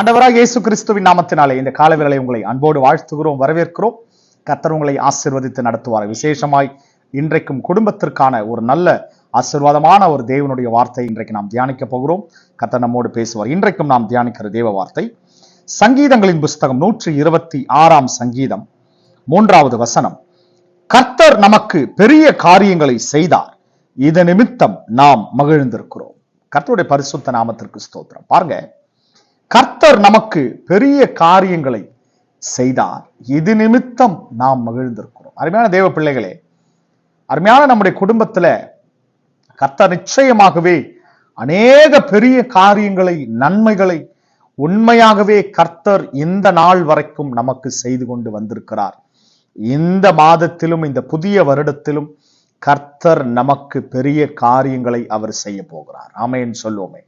ஆண்டவராக இயேசு கிறிஸ்துவின் நாமத்தினாலே இந்த காலவேளை உங்களை அன்போடு வாழ்த்துகிறோம் வரவேற்கிறோம். கர்த்தர் உங்களை ஆசீர்வதித்து நடத்துவார் விசேஷமாய் இன்றைக்கும் குடும்பத்திற்கான ஒரு நல்ல ஆசீர்வாதமான ஒரு தேவனுடைய வார்த்தை இன்றைக்கு நாம் தியானிக்க போகிறோம். கத்தர் நம்மோடு பேசுவார். இன்றைக்கும் நாம் தியானிக்கிற தேவ வார்த்தை சங்கீதங்களின் புஸ்தகம் நூற்றி இருபத்தி ஆறாம் சங்கீதம் மூன்றாவது வசனம். கர்த்தர் நமக்கு பெரிய காரியங்களை செய்தார். இது நிமித்தம் நாம் மகிழ்ந்திருக்கிறோம். கர்த்தருடைய பரிசுத்த நாமத்திற்கு ஸ்தோத்திரம். பாருங்க கர்த்தர் நமக்கு பெரிய காரியங்களை செய்தார். இது நிமித்தம் நாம் மகிழ்ந்திருக்கிறோம். அருமையான தேவ பிள்ளைகளே அருமையான நம்முடைய குடும்பத்துல கர்த்தர் நிச்சயமாகவே அநேக பெரிய காரியங்களை நன்மைகளை உண்மையாகவே கர்த்தர் இந்த நாள் வரைக்கும் நமக்கு செய்து கொண்டு வந்திருக்கிறார். இந்த மாதத்திலும் இந்த புதிய வருடத்திலும் கர்த்தர் நமக்கு பெரிய காரியங்களை அவர் செய்ய போகிறார். ஆமையன் சொல்லுவோமே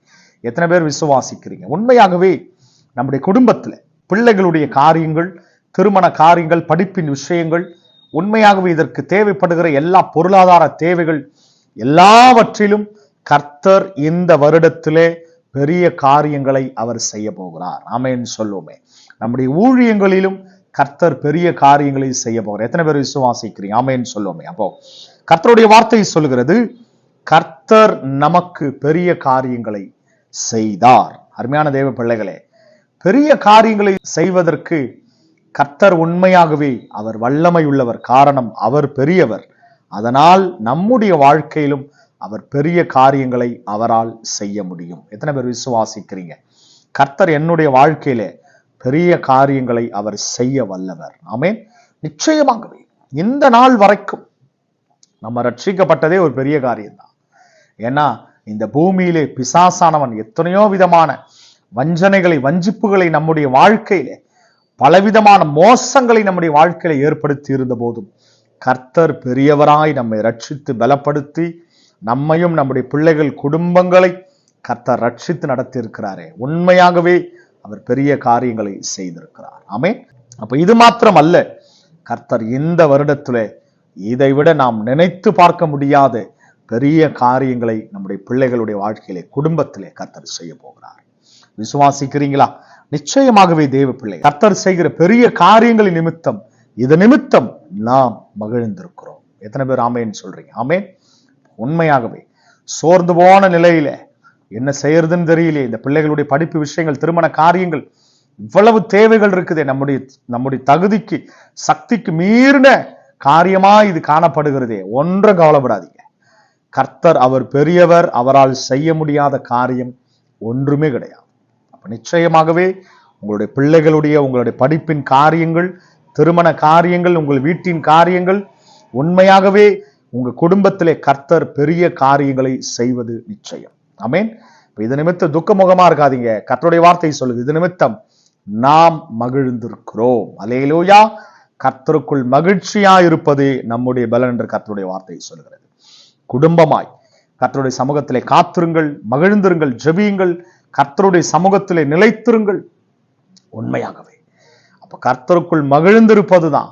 எத்தனை பேர் விசுவாசிக்கிறீங்க? உண்மையாகவே நம்முடைய குடும்பத்துல பிள்ளைகளுடைய காரியங்கள் திருமண காரியங்கள் படிப்பின் விஷயங்கள் உண்மையாகவே இதற்கு தேவைப்படுகிற எல்லா பொருளாதார தேவைகள் எல்லாவற்றிலும் கர்த்தர் இந்த வருடத்திலே பெரிய காரியங்களை அவர் செய்ய போகிறார். ஆமேன்னு சொல்லுவோமே. நம்முடைய ஊழியங்களிலும் கர்த்தர் பெரிய காரியங்களை செய்ய போகிறார். எத்தனை பேர் விசுவாசிக்கிறீங்க? ஆமேன்னு சொல்லுவோமே. அப்போ கர்த்தருடைய வார்த்தை சொல்கிறது கர்த்தர் நமக்கு பெரிய காரியங்களை செய்தார். அருமையான தேவ பிள்ளைகளே பெரிய காரியங்களை செய்வதற்கு கர்த்தர் உண்மையாகவே அவர் வல்லமை உள்ளவர் காரணம் அவர் பெரியவர். அதனால் நம்முடைய வாழ்க்கையிலும் அவர் பெரிய காரியங்களை அவரால் செய்ய முடியும். எத்தனை பேர் விசுவாசிக்கிறீங்க? கர்த்தர் என்னுடைய வாழ்க்கையில பெரிய காரியங்களை அவர் செய்ய வல்லவர். ஆமேன். நிச்சயமாகவே இந்த நாள் வரைக்கும் நம்ம ரட்சிக்கப்பட்டதே ஒரு பெரிய காரியம்தான். ஏன்னா இந்த பூமியிலே பிசாசானவன் எத்தனையோ விதமான வஞ்சனைகளை வஞ்சிப்புகளை நம்முடைய வாழ்க்கையிலே பலவிதமான மோசங்களை நம்முடைய வாழ்க்கையில ஏற்படுத்தி இருந்த போதும் கர்த்தர் பெரியவராய் நம்மை ரட்சித்து பலப்படுத்தி நம்மையும் நம்முடைய பிள்ளைகள் குடும்பங்களை கர்த்தர் ரட்சித்து நடத்தி இருக்கிறாரே உண்மையாகவே அவர் பெரிய காரியங்களை செய்திருக்கிறார். ஆமே அப்ப இது மாத்திரம் அல்ல கர்த்தர் இந்த வருடத்துல இதை விட நாம் நினைத்து பார்க்க முடியாத பெரிய காரியங்களை நம்முடைய பிள்ளைகளுடைய வாழ்க்கையிலே குடும்பத்திலே கர்த்தர் செய்ய போகிறார். விசுவாசிக்கிறீங்களா? நிச்சயமாகவே தேவ பிள்ளை கர்த்தர் செய்கிற பெரிய காரியங்களின் நிமித்தம் இது நிமித்தம் நாம் மகிழ்ந்திருக்கிறோம். எத்தனை பேர் ஆமேன்னு சொல்றீங்க? ஆமேன். உண்மையாகவே சோர்ந்து போன நிலையில என்ன செய்யறதுன்னு தெரியலையே இந்த பிள்ளைகளுடைய படிப்பு விஷயங்கள் திருமண காரியங்கள் இவ்வளவு தேவைகள் இருக்குதே நம்முடைய நம்முடைய தகுதிக்கு சக்திக்கு மீறின காரியமா இது காணப்படுகிறதே ஒன்றும் கவலைப்படாது கர்த்தர் அவர் பெரியவர் அவரால் செய்ய முடியாத காரியம் ஒன்றுமே கிடையாது. அப்போ நிச்சயமாகவே உங்களுடைய பிள்ளைகளுடைய உங்களுடைய படிப்பின் காரியங்கள் திருமண காரியங்கள் உங்கள் வீட்டின் காரியங்கள் உண்மையாகவே உங்கள் குடும்பத்திலே கர்த்தர் பெரிய காரியங்களை செய்வது நிச்சயம். ஆமென். இப்போ இது நிமித்தம் துக்கமுகமாக இருக்காதீங்க. கர்த்தருடைய வார்த்தை சொல்லுது. இது நிமித்தம் நாம் மகிழ்ந்திருக்கிறோம். அலேலூயா கர்த்தருக்குள் மகிழ்ச்சியா இருப்பது நம்முடைய பலன் என்று கர்த்தருடைய வார்த்தை சொல்கிறது குடும்பமாய். கர்த்தருடைய சமூகத்திலே காத்திருங்கள் மகிழ்ந்திருங்கள் ஜெபியுங்கள். கர்த்தருடைய சமூகத்திலே நிலைத்திருங்கள். உண்மையாகவே. அப்ப கர்த்தருக்குள் மகிழ்ந்திருப்பதுதான்.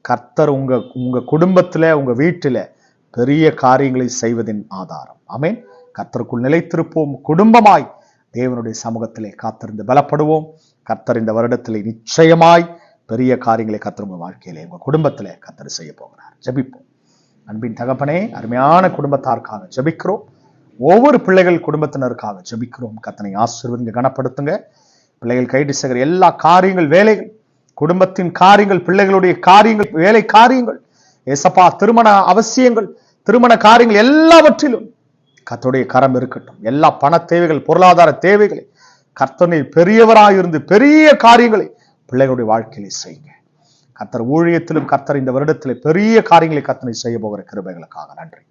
கர்த்தர் உங்க உங்க குடும்பத்துல உங்க வீட்டில பெரிய காரியங்களை செய்வதின் ஆதாரம். ஆமென். கர்த்தருக்குள் நிலைத்திருப்போம். குடும்பமாய் தேவனுடைய சமூகத்திலே காத்திருந்து பலப்படுவோம். கர்த்தர் இந்த வருடத்திலே நிச்சயமாய் பெரிய காரியங்களை கர்த்தர் உங்க வாழ்க்கையிலே உங்க குடும்பத்திலே கர்த்தர் செய்ய போகிறார். ஜெபிப்போம். அன்பின் தகப்பனே அருமையான குடும்பத்தாருக்காக ஜபிக்கிறோம். ஒவ்வொரு பிள்ளைகள் குடும்பத்தினருக்காக ஜபிக்கிறோம். கத்தனை ஆசீர்வதிங்க கனப்படுத்துங்க. பிள்ளைகள் கைது செய்கிற எல்லா காரியங்கள் வேலைகள் குடும்பத்தின் காரியங்கள் பிள்ளைகளுடைய காரியங்கள் வேலை காரியங்கள் ஏசப்பா திருமண அவசியங்கள் திருமண காரியங்கள் எல்லாவற்றிலும் கர்த்தருடைய கரம் இருக்கட்டும். எல்லா பண தேவைகள் பொருளாதார தேவைகளை கர்த்தனை பெரியவராயிருந்து பெரிய காரியங்களை பிள்ளைகளுடைய வாழ்க்கையில செய்யுங்க. கர்த்தர் ஊழியத்திலும் கர்த்தர் இந்த வருடத்தில் பெரிய காரியங்களை கர்த்தனை செய்ய போகிற கிருபைகளுக்காக நன்றி.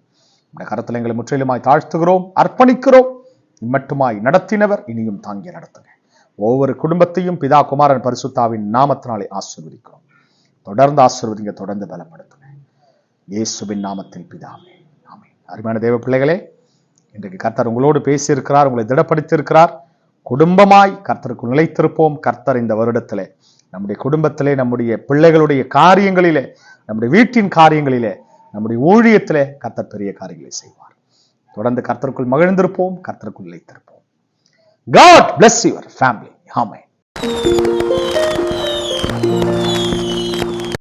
இந்த கருத்தில் எங்களை முற்றிலுமாய் தாழ்த்துகிறோம் அர்ப்பணிக்கிறோம். இம்மட்டுமாய் நடத்தினவர் இனியும் தாங்கி நடத்துங்க. ஒவ்வொரு குடும்பத்தையும் பிதா குமாரன் பரிசுத்தாவின் நாமத்தினாலே ஆசிர்வதிக்கிறோம். தொடர்ந்து ஆசிர்வதிங்க தொடர்ந்து பலப்படுத்துங்க. இயேசுவின் நாமத்தில் பிதாவே ஆமே அருமையான தேவ பிள்ளைகளே இன்றைக்கு கர்த்தர் உங்களோடு பேசியிருக்கிறார் உங்களை திடப்படுத்தியிருக்கிறார். குடும்பமாய் கர்த்தருக்கு நிலைத்திருப்போம். கர்த்தர் இந்த வருடத்தில் நம்முடைய குடும்பத்திலே நம்முடைய பிள்ளைகளுடைய காரியங்களிலே நம்முடைய வீட்டின் காரியங்களிலே நம்முடைய ஊழியத்திலே கர்த்தர் பெரிய காரியங்களை செய்வார் தொடர்ந்து கர்த்தருக்குள் மகிழ்ந்திருப்போம் கர்த்தருக்குள் நிலைத்திருப்போம் God bless your family. Amen.